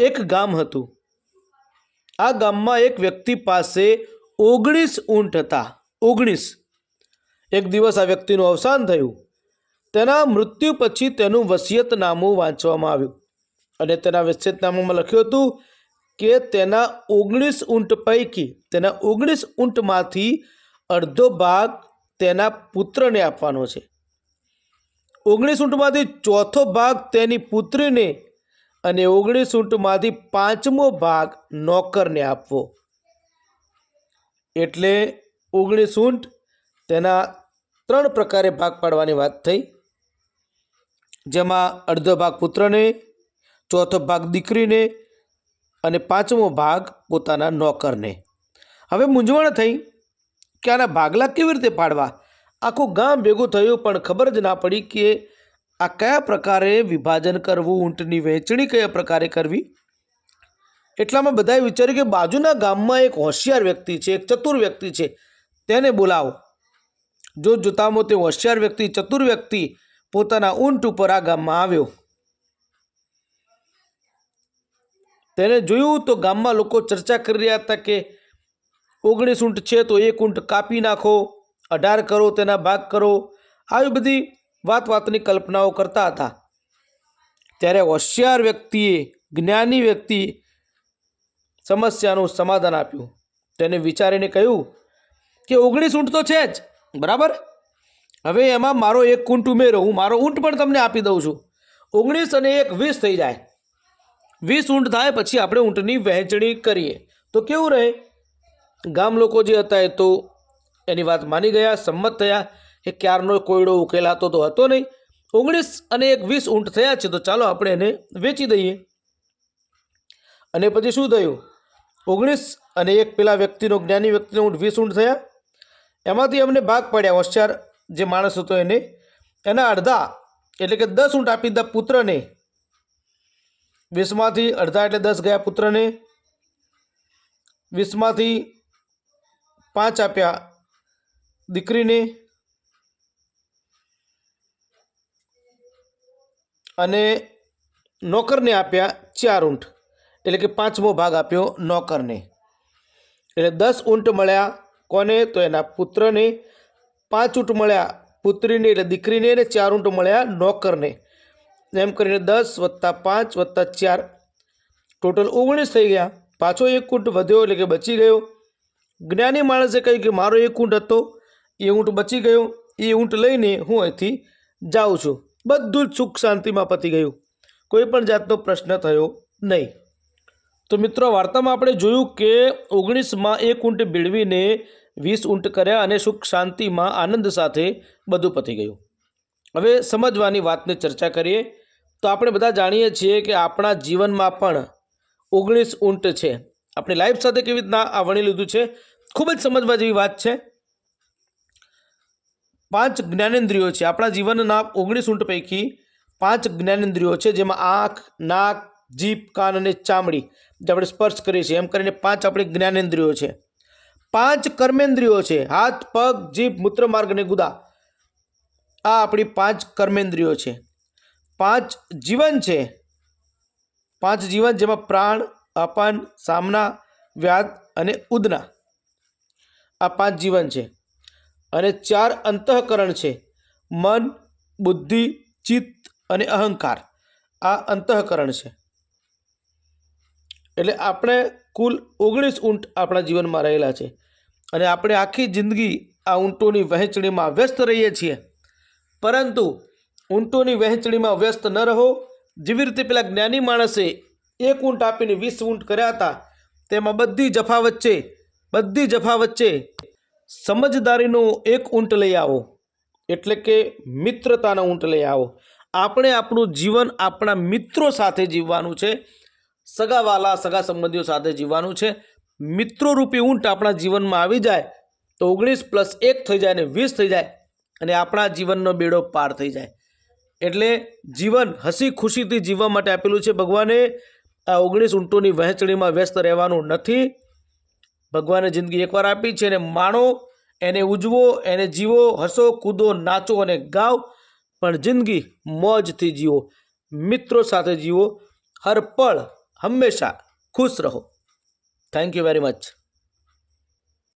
એક ગામ હતું. આ ગામમાં એક વ્યક્તિ પાસે ઓગણીસ ઊંટ હતા. ઓગણીસ. એક દિવસ આ વ્યક્તિનું અવસાન થયું. તેના મૃત્યુ પછી તેનું વસિયતનામું વાંચવામાં આવ્યું. અને તેના વસિયતનામામાં લખ્યું હતું કે તેના ઓગણીસ ઊંટ પૈકી તેના ઓગણીસ ઊંટમાંથી અડધો ભાગ તેના પુત્રને આપવાનો છે. ઓગણીસ ઊંટમાંથી ચોથો ભાગ તેની પુત્રીને અને ઓગણીસ ઊંટમાંથી પાંચમો ભાગ નોકરને આપવો. એટલે ઓગણીસ ઊંટ તેના ત્રણ પ્રકારે ભાગ પાડવાની વાત થઈ. જેમાં અડધો ભાગ પુત્રને, ચોથો ભાગ દીકરીને અને પાંચમો ભાગ પોતાના નોકરને. હવે મૂંઝવણ થઈ કે આના ભાગલા કેવી રીતે પાડવા? આખું ગામ ભેગું થયું પણ ખબર જ ના પડી કે આ કયા પ્રકારે વિભાજન કરવું, ઊંટની વહેંચણી કયા પ્રકારે કરવી? એટલામાં બધાએ વિચાર્યું કે બાજુના ગામમાં એક હોશિયાર વ્યક્તિ છે, એક ચતુર વ્યક્તિ છે, તેને બોલાવો. જો જોતામાં તે હોશિયાર વ્યક્તિ, ચતુર વ્યક્તિ પોતાના ઊંટ ઉપર આ ગામમાં આવ્યો. તેને જોયું તો ગામમાં લોકો ચર્ચા કરી રહ્યા હતા કે ઓગણીસ ઊંટ છે તો એક ઊંટ કાપી નાખો, અઢાર કરો, તેના ભાગ કરો. આવી બધી વાત વાતની કલ્પનાઓ કરતા હતા. ત્યારે હોશિયાર વ્યક્તિએ, જ્ઞાની વ્યક્તિ સમસ્યાનું સમાધાન આપ્યું. તેને વિચારીને કહ્યું કે ઓગણીસ ઊંટ તો છે જ, બરાબર? હવે એમાં મારો એક ઊંટ ઉમેરો, હું મારો ઊંટ પણ તમને આપી દઉં છું. ઓગણીસ અને એક વીસ થઈ જાય. વીસ ઊંટ થાય પછી આપણે ઊંટની વહેંચણી કરીએ. તો કેવું રહે? ગામ લોકો જે હતા એ તો એની વાત માની ગયા, સંમત થયા. એ ક્યારનો કોયડો ઉકેલાતો તો હતો નહીં. ઓગણીસ અને એક વીસ ઊંટ થયા છે, તો ચાલો આપણે એને વેચી દઈએ. અને પછી શું થયું? ઓગણીસ અને એક પેલા વ્યક્તિનો, જ્ઞાની વ્યક્તિનો ઊંટ વીસ ઊંટ થયા. એમાંથી અમને ભાગ પડ્યા હોશિયાર જે માણસ હતો એને. એના અડધા, એટલે કે દસ ઊંટ આપી દીધા પુત્રને. વીસમાંથી અડધા એટલે દસ ગયા પુત્રને. વીસમાંથી પાંચ આપ્યા દીકરીને. અને નોકરને આપ્યા ચાર ઊંટ. એટલે કે પાંચમો ભાગ આપ્યો નોકરને. એટલે દસ ઊંટ મળ્યા કોને? તો એના પુત્રને. પાંચ ઊંટ મળ્યા પુત્રીને એટલે દીકરીને અને ચાર ઊંટ મળ્યા નોકરને. એમ કરીને દસ વત્તા પાંચ વત્તા ચાર. ટોટલ ઓગણીસ થઈ ગયા. પાછો એક ઊંટ વધ્યો એટલે કે બચી ગયો. જ્ઞાની માણસે કહ્યું કે મારો એક ઊંટ હતો. એ ઊંટ બચી ગયો. એ ઊંટ લઈને હું અહીંથી જાઉં છું. બધું જ સુખ શાંતિમાં પતી ગયું. કોઈ પણ જાતનો પ્રશ્ન થયો નહીં. તો મિત્રો, વાર્તામાં આપણે જોયું કે ઓગણીસમાં એક ઊંટ ભેળવીને વીસ ઊંટ કર્યા અને સુખ શાંતિમાં આનંદ સાથે બધું પતી ગયું. હવે સમજવાની વાતને ચર્ચા કરીએ. તો આપણે બધા જાણીએ છીએ કે આપણા જીવનમાં પણ ઓગણીસ ઊંટ છે. આપણી લાઈફ સાથે કેવી રીતના આ વણી લીધું છે? ખૂબ જ સમજવા જેવી વાત છે. પાંચ જ્ઞાનેન્દ્રિયો છે. આપણા જીવનના ઓગણીસ ઊંટ પૈકી પાંચ જ્ઞાનેન્દ્રિયો છે, જેમાં આંખ, નાક, જીભ, કાન અને ચામડી જે આપણે સ્પર્શ કરીએ છીએ. એમ કરીને પાંચ આપણી જ્ઞાનેન્દ્રિયો છે. પાંચ કર્મેન્દ્રિયો છે. હાથ, પગ, જીભ મૂત્રમાર્ગ અને ગુદા. આ આપણી પાંચ કર્મેન્દ્રિયો છે. પાંચ જીવન છે. પાંચ જીવન જેમાં પ્રાણ અપન સામના વ્યાદ અને ઉદના આ પાંચ જીવન છે. અને ચાર અંતઃકરણ છે. મન, બુદ્ધિ, ચિત્ત અને અહંકાર. આ અંતઃકરણ છે. એટલે આપણે કુલ ઓગણીસ ઊંટ આપણા જીવનમાં રહેલા છે. અને આપણે આખી જિંદગી આ ઊંટોની વહેંચણીમાં વ્યસ્ત રહીએ છીએ. પરંતુ ઊંટોની વહેંચણીમાં વ્યસ્ત ન રહો. જેવી રીતે પેલા જ્ઞાની માણસે એક ઊંટ આપીને વીસ ઊંટ કર્યા હતા, તેમાં બધી જફા વચ્ચે બધી જફા વચ્ચે સમજદારીનો એક ઊંટ લઈ આવો. એટલે કે મિત્રતાનો ઊંટ લઈ આવો. આપણે આપણું જીવન આપણા મિત્રો સાથે જીવવાનું છે. સગાવાલા સગા સંબંધીઓ સાથે જીવવાનું છે. મિત્રો રૂપી ઊંટ આપણા જીવનમાં આવી જાય તો ઓગણીસ પ્લસ એક થઈ જાય અને વીસ થઈ જાય અને આપણા જીવનનો બેડો પાર થઈ જાય. એટલે જીવન હસી ખુશીથી જીવવા માટે આપેલું છે. ભગવાને આ ઓગણીસ ઊંટોની વહેંચણીમાં વ્યસ્ત રહેવાનું નથી. ભગવાને જિંદગી એકવાર આપી છે એને માણો એને ઉજવો, એને જીવો, હસો, કૂદો, નાચો અને ગાઓ. પણ જિંદગી મોજથી જીવો, મિત્રો સાથે જીવો. હર પળ હંમેશા ખુશ રહો. Thank you very much